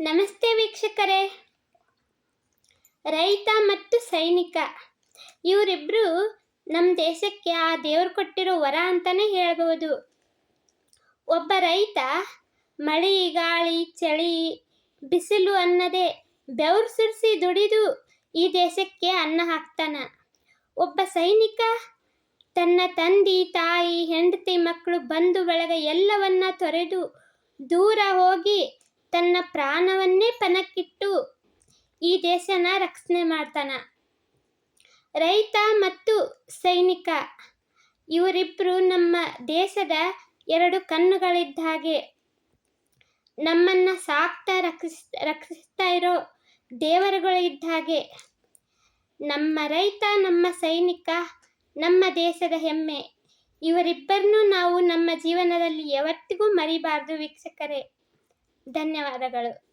ನಮಸ್ತೆ ವೀಕ್ಷಕರೇ. ರೈತ ಮತ್ತು ಸೈನಿಕ ಇವರಿಬ್ಬರು ನಮ್ಮ ದೇಶಕ್ಕೆ ಆ ದೇವರು ಕೊಟ್ಟಿರೋ ವರ ಅಂತಲೇ ಹೇಳ್ಬೋದು. ಒಬ್ಬ ರೈತ ಮಳೆ, ಗಾಳಿ, ಚಳಿ, ಬಿಸಿಲು ಅನ್ನದೇ ಬೆವರು ಸುರಿಸಿ ದುಡಿದು ಈ ದೇಶಕ್ಕೆ ಅನ್ನ ಹಾಕ್ತಾನ. ಒಬ್ಬ ಸೈನಿಕ ತನ್ನ ತಂದೆ, ತಾಯಿ, ಹೆಂಡತಿ, ಮಕ್ಕಳು ಬಂಧು ಬಳಗ ಎಲ್ಲವನ್ನ ತೊರೆದು ದೂರ ಹೋಗಿ ತನ್ನ ಪ್ರಾಣವನ್ನೇ ಪಣಕ್ಕಿಟ್ಟು ಈ ದೇಶನ ರಕ್ಷಣೆ ಮಾಡ್ತಾನ. ರೈತ ಮತ್ತು ಸೈನಿಕ ಇವರಿಬ್ಬರು ನಮ್ಮ ದೇಶದ ಎರಡು ಕಣ್ಣುಗಳಿದ್ದ ಹಾಗೆ ನಮ್ಮನ್ನ ಸಾಕ್ತಾ ರಕ್ಷಿಸ್, ರಕ್ಷಿಸ್ತಾ ಇರೋ ದೇವರುಗಳು ಇದ್ದ ಹಾಗೆ ನಮ್ಮ ರೈತ, ನಮ್ಮ ಸೈನಿಕ, ನಮ್ಮ ದೇಶದ ಹೆಮ್ಮೆ. ಇವರಿಬ್ಬರನ್ನೂ ನಾವು ನಮ್ಮ ಜೀವನದಲ್ಲಿ ಯಾವತ್ತಿಗೂ ಮರಿಬಾರ್ದು ವೀಕ್ಷಕರೇ. ಧನ್ಯವಾದಗಳು.